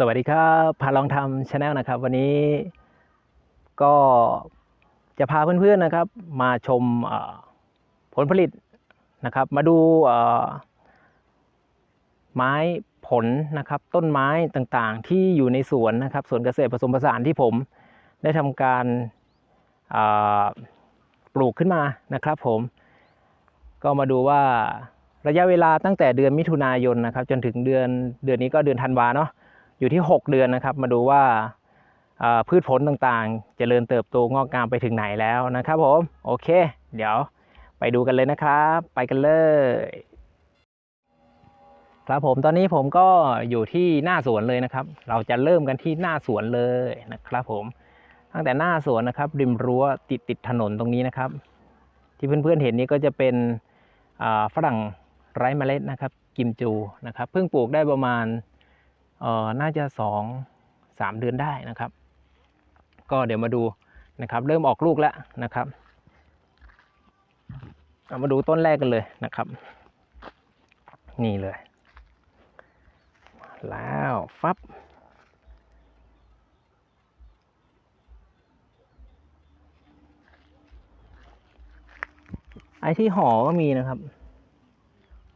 สวัสดีครับพาลองทำชาแนลนะครับ วันนี้ก็จะพาเพื่อนๆนะครับ มาชมผลผลิตนะครับ มาดูไม้ผลนะครับ ต้นไม้ต่างๆ ที่อยู่ในสวนนะครับสวนเกษตรผสมผสานที่ผมได้ทำการปลูกขึ้นมานะครับ ผม ก็มาดูว่าระยะเวลาตั้งแต่เดือนมิถุนายนนะครับ จนถึงเดือนเดือนนี้ก็เดือนธันวาเนาะ อยู่ที่ 6 เดือนนะครับ มาดูว่าพืชผลต่างๆเจริญเติบโตงอกงามไปถึงไหนแล้วนะครับผมโอเค เดี๋ยวไปดูกันเลยนะครับ ไปกันเลย ครับผมตอนนี้ผมก็อยู่ที่หน้าสวนเลยนะครับ เราจะเริ่มกันที่หน้าสวนเลยนะครับผมตั้งแต่หน้าสวนนะครับริมรั้วติดติดถนนตรงนี้นะครับ ที่เพื่อนๆเห็นนี้ก็จะเป็นฝรั่งไร้เมล็ดนะครับ กิมจูนะครับ เพิ่งปลูกได้ประมาณ เอ่อน่าจะสองสามเดือนได้นะครับ ก็เดี๋ยวมาดูนะครับ เริ่มออกลูกแล้วนะครับเอามาดูต้นแรกกันเลยนะครับ นี่เลย แล้วฟับไอ้ที่ห่อก็มีนะครับ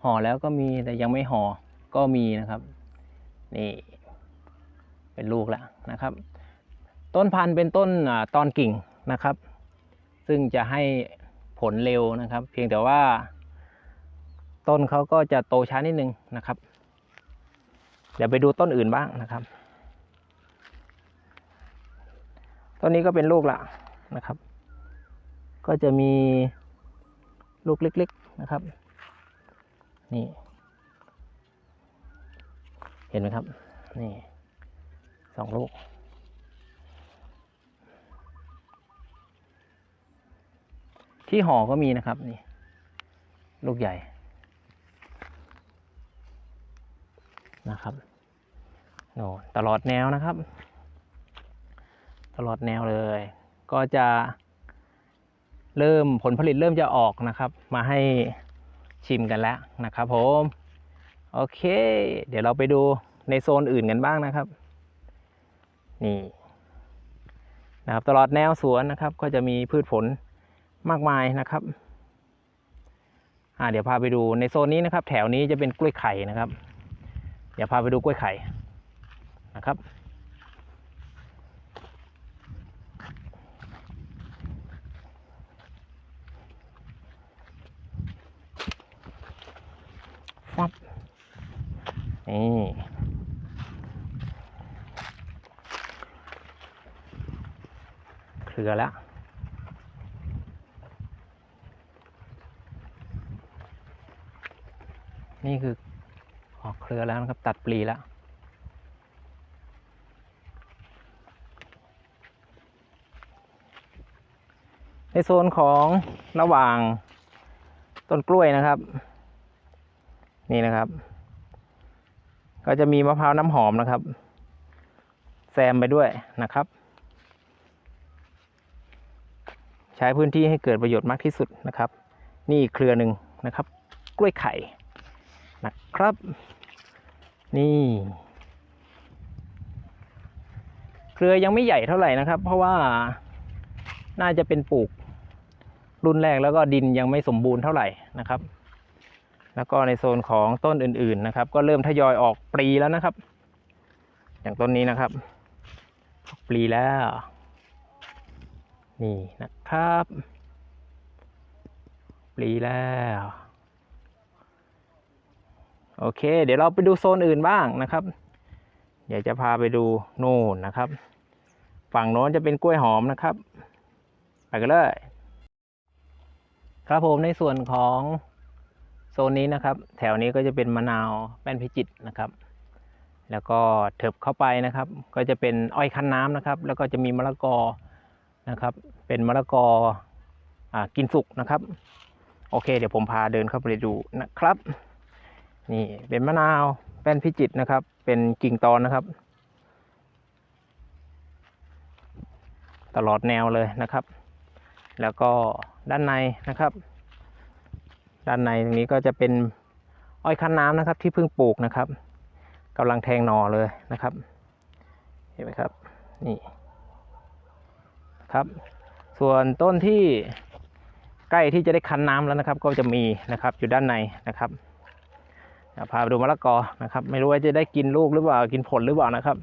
ห่อแล้วก็มีแต่ยังไม่ห่อก็มีนะครับ นี่เป็นลูกแล้วนะครับ ต้นพันธุ์เป็นต้นอตอนกิ่งนะครับ ซึ่งจะให้ผลเร็วนะครับ เพียงแต่ว่า ต้นเขาก็จะโตช้านิดนึงนะครับ เดี๋ยวไปดูต้นอื่นบ้างนะครับ ต้นนี้ก็เป็นลูกละนะครับ ก็จะมีลูกเล็ก ๆนะครับ นี่ เห็นไหมครับ นี่สองลูก ที่ห่อก็มีนะครับนี่ ลูกใหญ่นะครับโน่ตลอดแนวนะครับ ตลอดแนวเลย ก็จะเริ่มผลผลิตเริ่มจะออกนะครับ มาให้ชิมกันแล้วนะครับผม โอเค เดี๋ยวเราไปดูในโซนอื่นกันบ้างนะครับ นี่นะครับตลอดแนวสวนนะครับ ก็จะมีพืชผลมากมายนะครับอ่าเดี๋ยวพาไปดูในโซนนี้นะครับ แถวนี้จะเป็นกล้วยไข่นะครับ เดี๋ยวพาไปดูกล้วยไข่นะครับฟับนี่ เค ลือแล้ว นี่คือออกเครือแล้วนะครับ ตัดปลีแล้วในโซนของระหว่างต้นกล้วยนะครับ นี่นะครับ ก็จะมีมะพร้าวน้ำหอมนะครับ แซมไปด้วยนะครับ ใช้พื้นที่ให้เกิดประโยชน์มากที่สุดนะครับ นี่เครือหนึ่งนะครับ กล้วยไข่นะครับ นี่เครือยังไม่ใหญ่เท่าไหร่นะครับ เพราะว่าน่าจะเป็นปลูกรุ่นแรกแล้วก็ดินยังไม่สมบูรณ์เท่าไหร่นะครับ แล้วก็ในโซนของต้นอื่นๆนะครับ ก็เริ่มทยอยออกปลีแล้วนะครับ อย่างต้นนี้นะครับออกปลีแล้ว นี่นะ ครับปลีแล้ว โอเค เดี๋ยวเราไปดูโซนอื่นบ้างนะครับเดี๋ยวจะพาไปดูโน่นนะครับ ฝั่งโน้นจะเป็นกล้วยหอมนะครับ ไปกันเลย ครับผมในส่วนของโซนนี้นะครับ แถวนี้ก็จะเป็นมะนาวแป้นพิจิตนะครับ แล้วก็เถิบเข้าไปนะครับ ก็จะเป็นอ้อยคั้นน้ำนะครับ แล้วก็จะมีมะละกอนะครับ เป็นมะละกออกินสุกนะครับ โอเค เดี๋ยวผมพาเดินเข้าไปดูนะครับ นี่เป็นมะนาวแป้นพิจิตนะครับ เป็นกิ่งตอนนะครับ ตลอดแนวเลยนะครับ แล้วก็ด้านในนะครับ ด้านในตรงนี้ก็จะเป็นอ้อยคั้นน้ำนะครับ ที่เพิ่งปลูกนะครับกำลังแทงหน่อเลยนะครับ เห็นไหมครับ นี่ครับ ส่วนต้นที่ใกล้ที่จะได้คั้นน้ำแล้วนะครับ ก็จะมีนะครับอยู่ด้านในนะครับพาไปดูมะละกอนะครับ ไม่รู้ว่าจะได้กินลูกหรือเปล่ากินผลหรือเปล่านะครับ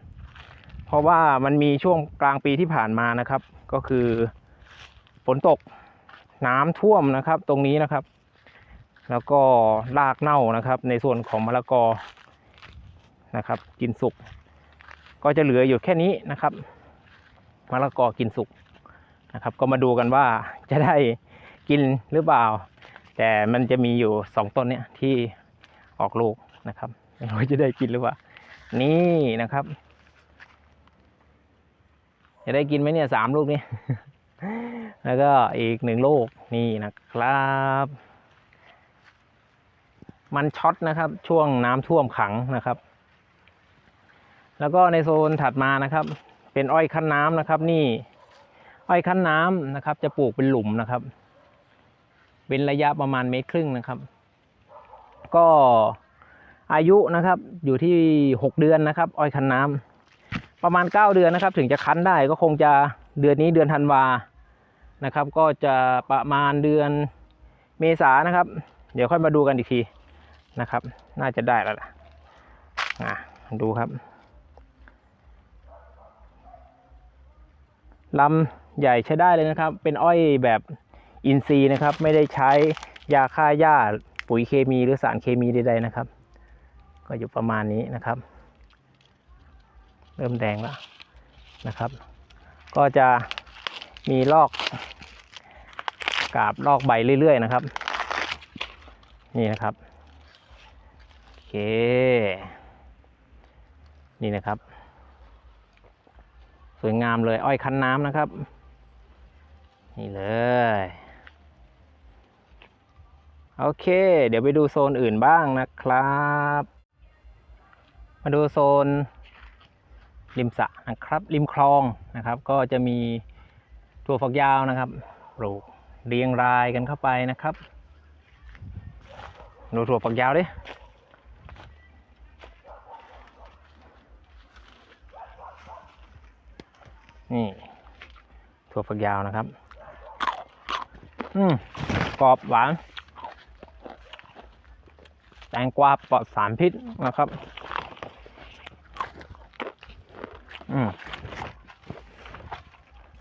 เพราะว่ามันมีช่วงกลางปีที่ผ่านมานะครับ ก็คือฝนตกน้ำท่วมนะครับ ตรงนี้นะครับ แล้วก็รากเน่านะครับ ในส่วนของมะละกอนะครับ กินสุก ก็จะเหลืออยู่แค่นี้นะครับมะละกอกินสุก นะครับ ก็มาดูกันว่าจะได้กินหรือเปล่า แต่มันจะมีอยู่สองต้นเนี่ยที่ออกลูกนะครับไม่รู้ว่าจะได้กินหรือเปล่า นี่นะครับ จะได้กินไหมเนี่ยสามลูกนี้แล้วก็อีกหนึ่งลูกนี่นะครับ มันช็อตนะครับ ช่วงน้ำท่วมขังนะครับ แล้วก็ในโซนถัดมานะครับ เป็นอ้อยคั้นน้ำนะครับ นี่ อ้อยคั้นน้ำนะครับ จะปลูกเป็นหลุมนะครับ เป็นระยะประมาณเมตรครึ่งนะครับ ก็อายุนะครับอยู่ที่หกเดือนนะครับ อ้อยคั้นน้ำประมาณเก้าเดือนนะครับ ถึงจะคั้นได้ก็คงจะเดือนนี้เดือนธันวานะครับ ก็จะประมาณเดือนเมษานะครับ เดี๋ยวค่อยมาดูกันอีกทีนะครับ น่าจะได้แล้วล่ะดูครับลำ ใหญ่ใช้ได้เลยนะครับ เป็นอ้อยแบบอินทรีย์นะครับ ไม่ได้ใช้ยาฆ่าหญ้าปุ๋ยเคมีหรือสารเคมีใดๆนะครับ ก็อยู่ประมาณนี้นะครับ เริ่มแดงแล้วนะครับ ก็จะมีลอกกาบลอกใบเรื่อย ๆ นะครับ นี่นะครับโอเคนี่นะครับ สวยงามเลยอ้อยคั้นน้ำนะครับ นี่เลย โอเค เดี๋ยวไปดูโซนอื่นบ้างนะครับ มาดูโซนริมสระนะครับ ริมคลองนะครับ ก็จะมีถั่วฝักยาวนะครับปลูกเรียงรายกันเข้าไปนะครับดูถั่วฝักยาวดินี่ถั่วฝักยาวนะครับ อืมกรอบหวาน แตงกวาปลอดสารพิษนะครับ อืม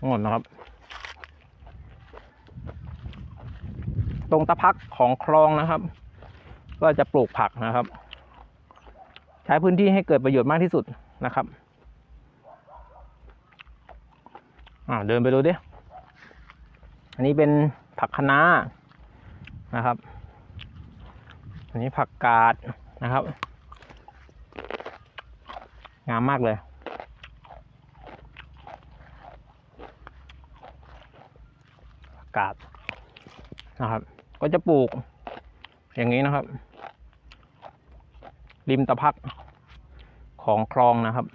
งดนะครับ ตรงตะพักของคลองนะครับ ก็จะปลูกผักนะครับ ใช้พื้นที่ให้เกิดประโยชน์มากที่สุดนะครับอ่าเดินไปดูดิ อันนี้เป็น ผักคะน้านะครับ อันนี้ผักกาดนะครับ งามมากเลย ผักกาดนะครับ ก็จะปลูกอย่างนี้นะครับ ริมตะพักของคลองนะครับ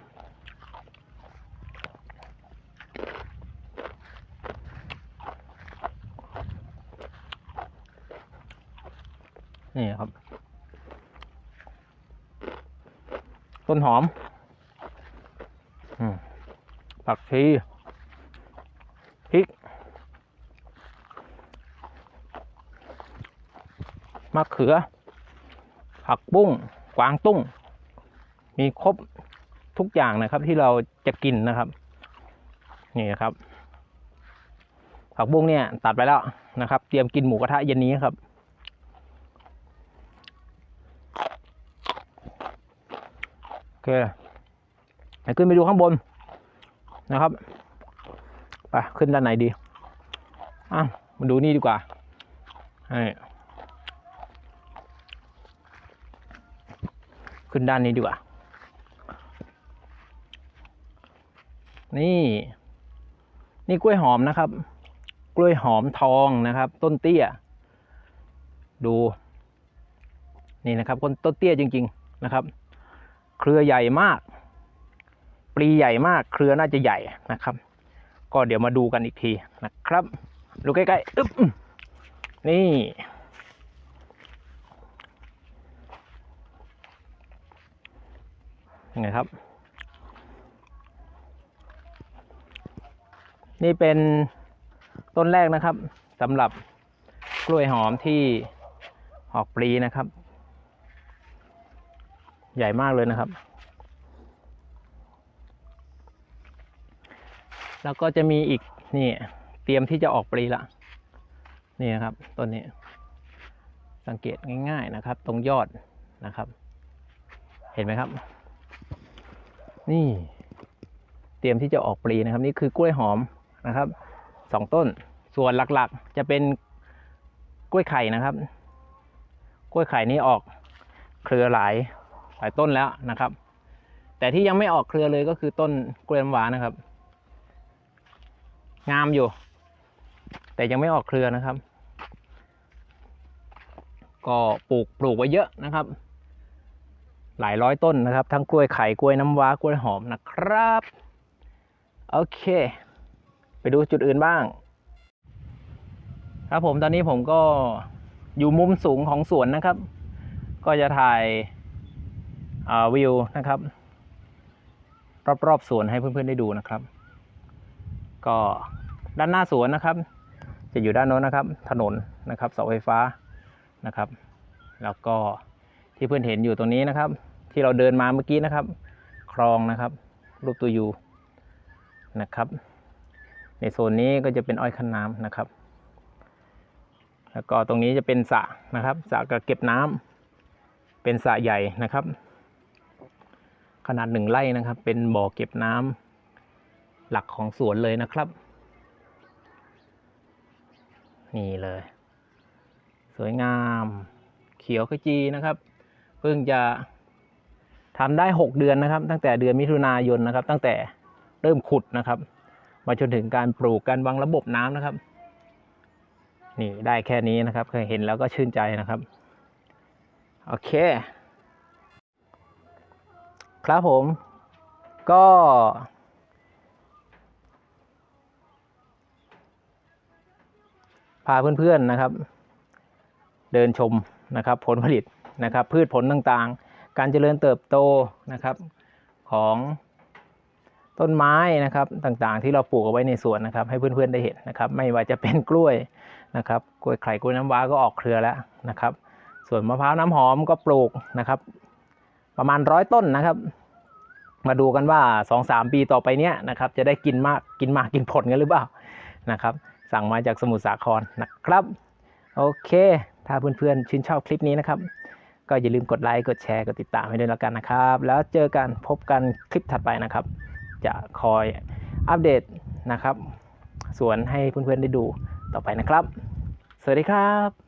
นี่ครับ ต้นหอมผักชีพริกมะเขือ ผักบุ้ง กวางตุ้ง มีครบทุกอย่างนะครับที่เราจะกินนะครับ นี่นะครับ ผักบุ้งเนี่ยตัดไปแล้วนะครับ เตรียมกินหมูกระทะเย็นนี้ครับ โอ เคไปขึ้นไปดูข้างบนนะครับไปขึ้นด้านไหนดีอะมาดูนี่ดีกว่านี่ขึ้นด้านนี้ดีกว่า นี่ นี่กล้วยหอมนะครับ กล้วยหอมทองนะครับ ต้นเตี้ย ดู นี่นะครับต้นเตี้ยจริง ๆ นะครับ เครือใหญ่มาก ปลีใหญ่มาก เครือน่าจะใหญ่นะครับ ก็เดี๋ยวมาดูกันอีกทีนะครับ ดูใกล้ๆอึ๊บนี่ยังไงครับ นี่เป็นต้นแรกนะครับสำหรับกล้วยหอมที่ออกปลีนะครับ ใหญ่มากเลยนะครับ แล้วก็จะมีอีกนี่เตรียมที่จะออกปลีละนี่นะครับต้นนี้ สังเกตง่าย ๆนะครับ ตรงยอดนะครับ เห็นไหมครับ นี่เตรียมที่จะออกปลีนะครับ นี่คือกล้วยหอมนะครับสองต้นส่วนหลักๆ จะเป็นกล้วยไข่นะครับ กล้วยไข่นี้ออกเครือหลายหลายต้นแล้วนะครับ แต่ที่ยังไม่ออกเครือเลยก็คือต้นกล้วยน้ำว้านะครับ งามอยู่ แต่ยังไม่ออกเครือนะครับ ก็ปลูกปลูกไว้เยอะนะครับ หลายร้อยต้นนะครับ ทั้งกล้วยไข่กล้วยน้ำว้ากล้วยหอมนะครับ โอเค ไปดูจุดอื่นบ้าง ครับผมตอนนี้ผมก็อยู่มุมสูงของสวนนะครับ ก็จะถ่าย วิวนะครับ รอบๆสวนให้เพื่อนๆได้ดูนะครับ ก็ด้านหน้าสวนนะครับ จะอยู่ด้านโน้นนะครับ ถนนนะครับเสาไฟฟ้านะครับ แล้วก็ที่เพื่อนเห็นอยู่ตรงนี้นะครับ ที่เราเดินมาเมื่อกี้นะครับ คลองนะครับ รูปตัวยูนะครับ ในโซนนี้ก็จะเป็นอ้อยคันน้ำนะครับ แล้วก็ตรงนี้จะเป็นสระนะครับสระกักเก็บน้ำเป็นสระใหญ่นะครับ ขนาดหนึ่งไร่นะครับ เป็นบ่อเก็บน้ำหลักของสวนเลยนะครับ นี่เลย สวยงาม เขียวขจีนะครับ เพิ่งจะทำได้ 6 เดือนนะครับ ตั้งแต่เดือนมิถุนายนนะครับ ตั้งแต่เริ่มขุดนะครับ มาจนถึงการปลูกการวางระบบน้ำนะครับ นี่ได้แค่นี้นะครับ เคยเห็นแล้วก็ชื่นใจนะครับ โอเค ครับผมก็ พาเพื่อนๆนะครับ เดินชมนะครับผลผลิตนะครับ พืชผลต่างๆ การเจริญเติบโตนะครับของต้นไม้นะครับต่างๆ ที่เราปลูกเอาไว้ในสวนนะครับ ให้เพื่อนๆได้เห็นนะครับ ไม่ว่าจะเป็นกล้วยนะครับกล้วยไข่กล้วยน้ำว้าก็ออกเครือแล้วนะครับ ส่วนมะพร้าวน้ำหอมก็ปลูกนะครับ ประมาณร้อยต้นนะครับ มาดูกันว่าสองสามปีต่อไปเนี้ยนะครับ จะได้กินมากกินมากกินผลกันหรือเปล่านะครับ สั่งมาจากสมุทรสาครนะครับ โอเค ถ้าเพื่อนๆชื่นชอบคลิปนี้นะครับ ก็อย่าลืมกดไลค์กดแชร์กดติดตามให้ด้วยแล้วกันนะครับ แล้วเจอกันพบกันคลิปถัดไปนะครับ จะคอยอัปเดตนะครับสวนให้เพื่อนๆได้ดูต่อไปนะครับ สวัสดีครับ